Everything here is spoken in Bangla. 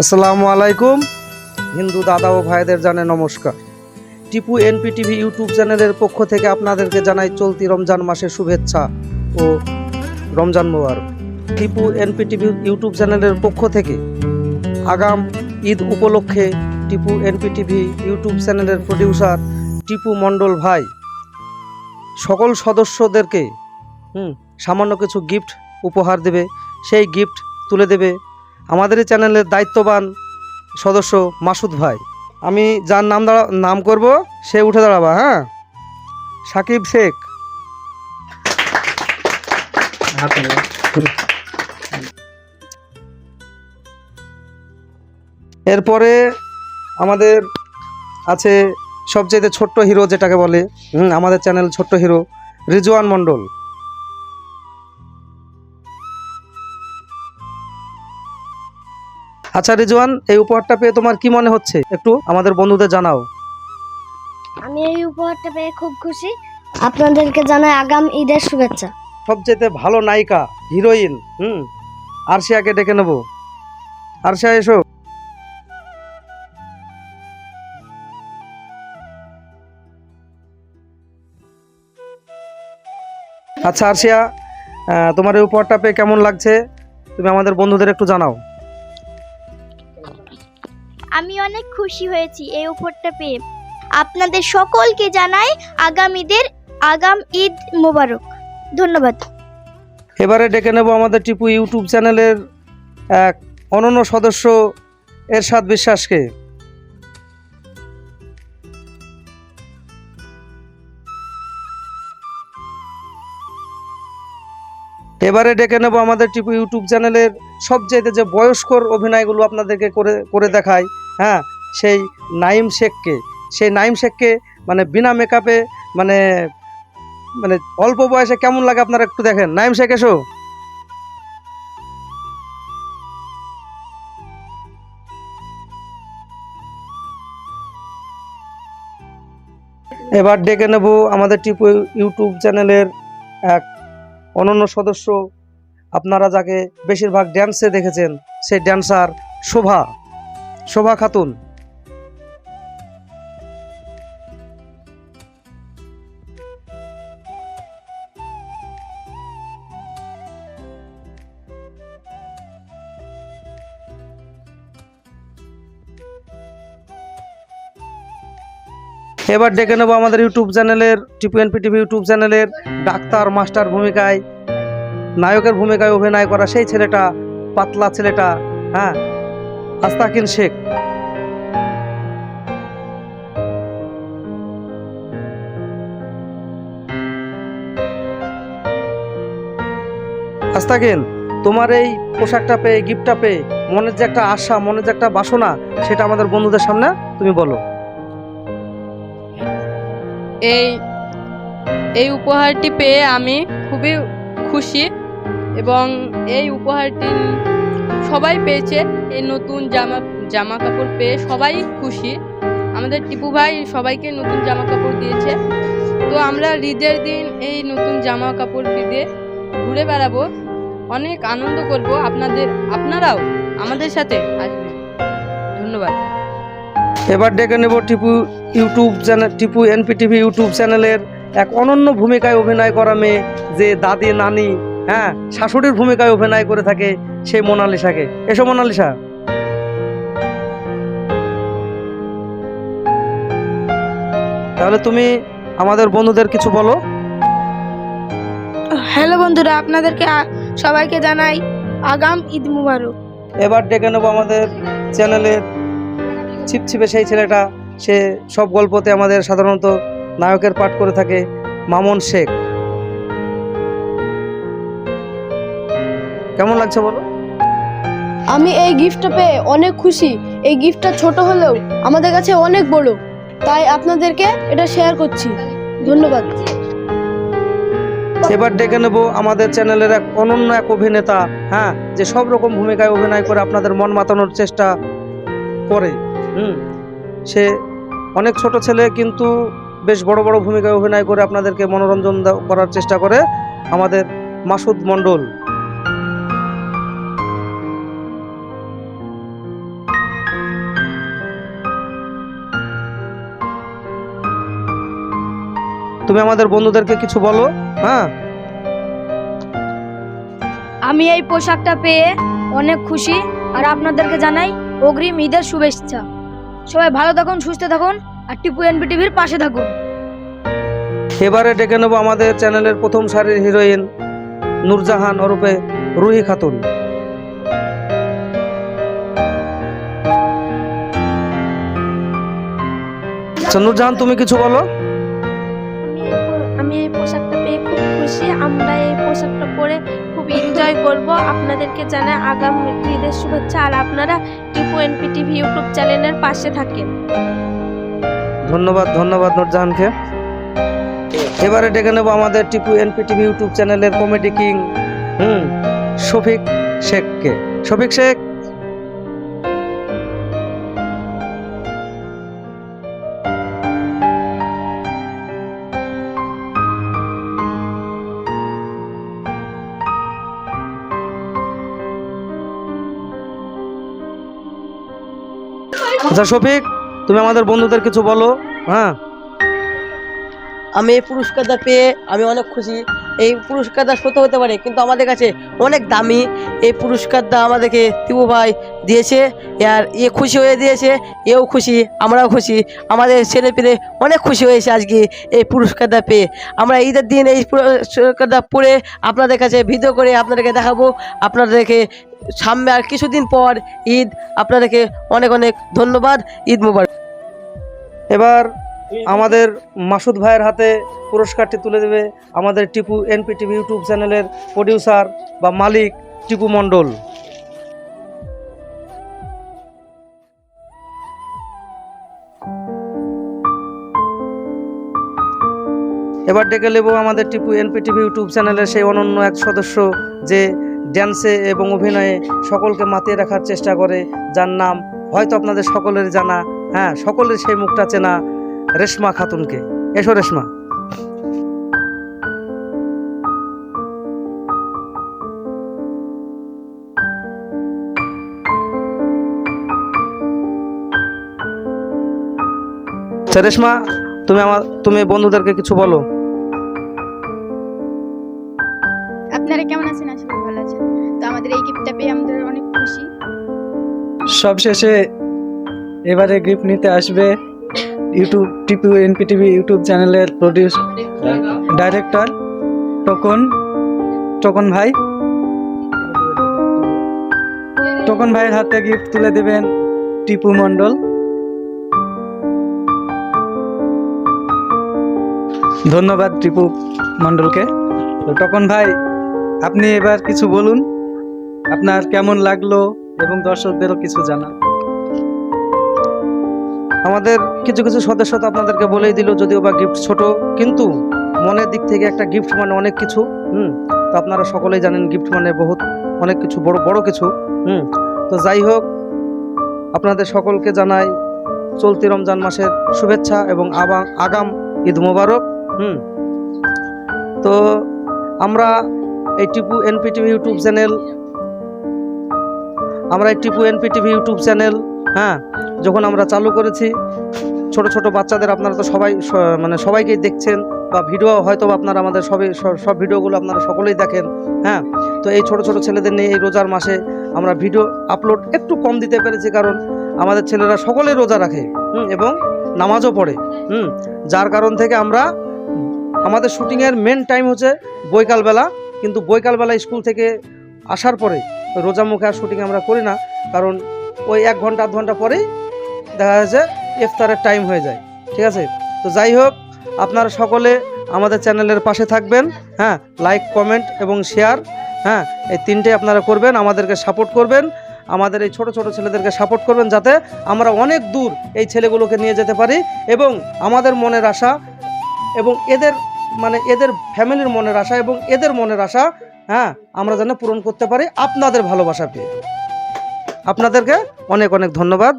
আসসালামু আলাইকুম। হিন্দু দাদা ও ভাইদের জানে নমস্কার। টিপু এনপি টিভি ইউটিউব চ্যানেলের পক্ষ থেকে আপনাদেরকে জানাই চলতি রমজান মাসের শুভেচ্ছা ও রমজান মোবারক। টিপু এনপি টিভি ইউটিউব চ্যানেলের পক্ষ থেকে আগাম ঈদ উপলক্ষে টিপু এনপি টিভি ইউটিউব চ্যানেলের প্রডিউসার টিপু মণ্ডল ভাই, সকল সদস্যদেরকে, হুম, সামান্য কিছু গিফট উপহার দেবে। সেই গিফট তুলে দেবে আমাদের এই চ্যানেলের দায়িত্ববান সদস্য মাসুদ ভাই। আমি যার নাম দাঁড়া নাম করব সে উঠে দাঁড়াবা হ্যাঁ? সাকিব শেখ। এরপরে আমাদের আছে সবচেয়ে ছোট্ট হিরো যেটাকে বলে হুম, আমাদের চ্যানেল ছোট্ট হিরো রিজওয়ান মণ্ডল। আচ্ছা রিজওয়ান এই উপহারটা পেয়ে তোমার কি মনে হচ্ছে? একটু আমাদের বন্ধুদের জানাও। আমি এই উপহারটা পেয়ে খুব খুশি। আপনাদেরকে জানাই আগাম ঈদের শুভেচ্ছা। সবচেয়ে ভালো নায়িকা হিরোইন হুম? আরশিয়াকে ডেকে নেব। আরশিয়া এসো। আচ্ছা আরশিয়া তোমার এই উপহারটা পেয়ে কেমন লাগছে? তুমি আমাদের বন্ধুদের একটু জানাও। আমি অনেক খুশি হয়েছি এই উপহারটা পেয়ে। আপনাদের সকলকে জানাই আগামীদের আগাম ঈদ মোবারক। ধন্যবাদ। এবারে ডেকে নেব আমাদের টিপু ইউটিউব চ্যানেলের এক অনন্য সদস্য এরশাদ বিশ্বাসকে। এবারে ডেকে নেব আমাদের টিপু ইউটিউব চ্যানেলের সবচেয়ে যে বয়স্কর অভিনয়গুলো আপনাদেরকে করে করে দেখায় হ্যাঁ সেই নাইম শেখকে, সেই নাইম শেখকে মানে বিনা মেকআপে মানে মানে অল্প বয়সে কেমন লাগে আপনারা একটু দেখেন? নাইম শেখ, এসো। এবার ডেকে নেব আমাদের টিপু ইউটিউব চ্যানেলের এক অনন্য সদস্য। আপনারা যাকে বেশিরভাগ ড্যান্সে দেখেছেন, সেই ড্যান্সার শোভা। শোভা খাতুন। এবার ডেকে নেব আমাদের ইউটিউব চ্যানেলের টিপু এনপি টিভি ইউটিউব চ্যানেলের ডাক্তার, মাস্টার ভূমিকায়, নায়কের ভূমিকায় অভিনয় করা সেই ছেলেটা, পাতলা ছেলেটা হ্যাঁ? আস্তাকিন শেখ। আস্তাকিন, তোমার এই পোশাকটা পেয়ে, গিফটটা পেয়ে, মনের যে একটা আশা, মনের যে একটা বাসনা, সেটা আমাদের বন্ধুদের সামনে, তুমি বলো। এই এই উপহারটি পেয়ে আমি খুবই খুশি এবং এই উপহারটি সবাই পেয়েছে, এই নতুন জামা জামা কাপড় পেয়ে সবাই খুশি। আমাদের টিপু ভাই সবাইকে নতুন জামা কাপড় দিয়েছে। তো আমরা ঈদের দিন এই নতুন জামা কাপড় দিয়ে ঘুরে বেড়াবো। অনেক আনন্দ করব। আপনাদের, আপনারাও আমাদের সাথে আসবেন। ধন্যবাদ। এবার ডেকে নেব Tipu YouTube channel, Tipu NP TV YouTube চ্যানেলের এক অনন্য ভূমিকায় অভিনয় করা মেয়ে, যে দাদি নানি হ্যাঁ শাশুড়ির ভূমিকায় অভিনয় করে থাকে সেই মোনালিসাকে। এসো মোনালিসা। তাহলে তুমি আমাদের বন্ধুদের কিছু বলো। হ্যালো বন্ধুরা আপনাদেরকে সবাইকে জানাই আগাম ঈদ মুবারক। এবার ডেকে নেব আমাদের চ্যানেলের ছিপছিপে সেই ছেলেটা। সে সব গল্পতে আমাদের সাধারণত নায়কের পাঠ করে থাকে মামুন শেখ। কেমন লাগছে বলো? আমি এই গিফটটা পেয়ে অনেক খুশি। এই গিফটটা ছোট হলেও আমাদের কাছে অনেক বড়। তাই আপনাদেরকে এটা শেয়ার করছি। ধন্যবাদ। এবার ডেকে নেব আমাদের চ্যানেলের এক অনন্য এক অভিনেতা হ্যাঁ যে সব রকম ভূমিকায় অভিনয় করে আপনাদের মন মাতানোর চেষ্টা করে। হুম সে অনেক ছোট ছেলে কিন্তু বেশ বড় বড় ভূমিকায় অভিনয় করে আপনাদেরকে মনোরঞ্জন করার চেষ্টা করে আমাদের মাসুদ মণ্ডল। তুমি আমাদের বন্ধুদেরকে কিছু বলো হ্যাঁ? আমি এই পোশাকটা পেয়ে অনেক খুশি আর আপনাদেরকে জানাই অগ্রিম ঈদের শুভেচ্ছা। সবাই ভালো থাকুন সুস্থ থাকুন আর টিপু এনপি টিভির পাশে থাকুন। এবারে ডেকে নেব আমাদের চ্যানেলের প্রথম সারির হিরোইন নূরজাহান ওরফে রুহি খাতুন। আচ্ছা নূরজাহান তুমি কিছু বলো? আমরা এই পোশাকটা পরে খুব এনজয় করব। আপনাদেরকে জানাই আগাম ঈদের শুভেচ্ছা। আর আপনারা টিপু এনপি টিভি ইউটিউব চ্যানেলের পাশে থাকেন। ধন্যবাদ ধন্যবাদ নূরজাহানকে। এবারে ডেকে নেব আমাদের টিপু এনপি টিভি ইউটিউব চ্যানেলের কমেডি কিং, হুম, শফিক শেখকে। শফিক শেখ আচ্ছা শফিক, তুমি আমাদের বন্ধুদের কিছু বলো হ্যাঁ? আমি এই পুরস্কারটা পেয়ে আমি অনেক খুশি। এই পুরস্কারটা ছোট হতে পারে, কিন্তু আমাদের কাছে অনেক দামি এই পুরস্কারটা আমাদেরকে তিবু ভাই দিয়েছে, আর এ খুশি হয়ে দিয়েছে, এও খুশি, আমরাও খুশি, আমাদের ছেলে পেলে অনেক খুশি হয়েছে আজকে এই পুরস্কারটা পেয়ে। আমরা ঈদের দিন এই পুরস্কারটা পড়ে আপনাদের কাছে ভিডিও করে আপনাদেরকে দেখাবো, আপনাদেরকে সামনে আর কিছুদিন পর ঈদ, আপনাদেরকে অনেক অনেক ধন্যবাদ, ঈদ মুবারক। এবার আমাদের মাসুদ ভাইয়ের হাতে পুরস্কারটি তুলে দেবে আমাদের টিপু এনপিটিভি ইউটিউব চ্যানেলের প্রডিউসার বা মালিক টিপু মণ্ডল। এবার ডেকে নেব আমাদের টিপু এনপিটিভি ইউটিউব চ্যানেলের সেই অনন্য এক সদস্য যে ড্যান্সে এবং অভিনয়ে সকলকে মাতিয়ে রাখার চেষ্টা করে, যার নাম হয়তো আপনাদের সকলের জানা হ্যাঁ সকলের সেই মুখটা চেনা রেশমা খাতুনকে। এসো রেশমা। আচ্ছা, রেশমা তুমি আমার তুমি বন্ধুদেরকে কিছু বলো। আপনারা কেমন আছেন? আশা করি ভালো আছেন। তো আমাদের এই গিফটটা পেয়ে আমাদের অনেক খুশি। সবশেষে এবারে গিফট নিতে আসবে ইউটিউব টিপু এনপিটিভি ইউটিউব চ্যানেলের প্রডিউস ডাইরেক্টর টোকন টোকন ভাই। টোকন ভাইয়ের হাতে গিফট তুলে দেবেন টিপু মণ্ডল। ধন্যবাদ টিপু মণ্ডলকে। টোকন ভাই, আপনি এবার কিছু বলুন। আপনার কেমন লাগল? এবং দর্শকদেরও কিছু জানান। আমাদের কিছু কিছু সদস্য তো আপনাদেরকে বলেই দিল, যদিও বা গিফট ছোট, কিন্তু মনের দিক থেকে একটা গিফট মানে অনেক কিছু, হুম? তো আপনারা সকলেই জানেন গিফট মানে বহুত, অনেক কিছু, বড় বড় কিছু, হুম? তো যাই হোক, আপনাদের সকলকে জানাই চলতি রমজান মাসের শুভেচ্ছা এবং আবা, আগাম ঈদ মোবারক, হুম? তো আমরা এই টিপু এনপিটিভি ইউটিউব চ্যানেল, আমরা এই টিপু এনপিটিভি ইউটিউব চ্যানেল হ্যাঁ যখন আমরা চালু করেছি ছোট ছোট বাচ্চাদের আপনারা তো সবাই মানে সবাইকেই দেখছেন বা ভিডিও হয়তো আপনারা আমাদের সবই সব ভিডিওগুলো আপনারা সকলেই দেখেন হ্যাঁ? তো এই ছোট ছোট ছেলেদের নিয়ে এই রোজার মাসে আমরা ভিডিও আপলোড একটু কম দিতে পেরেছি কারণ আমাদের ছেলেরা সকলেই রোজা রাখে হুম, এবং নামাজও পড়ে হুম? যার কারণ থেকে আমরা আমাদের শুটিংয়ের মেন টাইম হচ্ছে বৈকালবেলা কিন্তু বৈকালবেলা স্কুল থেকে আসার পরে রোজা মুখে আর শুটিং আমরা করি না কারণ ওই এক ঘণ্টা, আধ ঘণ্টা পরেই দেখা যাচ্ছে ইফতারের টাইম হয়ে যায়। ঠিক আছে? তো যাই হোক, আপনারা সকলে আমাদের চ্যানেলের পাশে থাকবেন হ্যাঁ? লাইক কমেন্ট এবং শেয়ার হ্যাঁ? এই তিনটে আপনারা করবেন, আমাদেরকে সাপোর্ট করবেন, আমাদের এই ছোট ছোট ছেলেদেরকে সাপোর্ট করবেন যাতে আমরা অনেক দূর এই ছেলেগুলোকে নিয়ে যেতে পারি এবং আমাদের মনের আশা এবং এদের মানে এদের ফ্যামিলির মনের আশা এবং এদের মনের আশা হ্যাঁ? আমরা যেন পূরণ করতে পারি আপনাদের ভালোবাসা পেয়ে আপনাদেরকে অনেক অনেক ধন্যবাদ।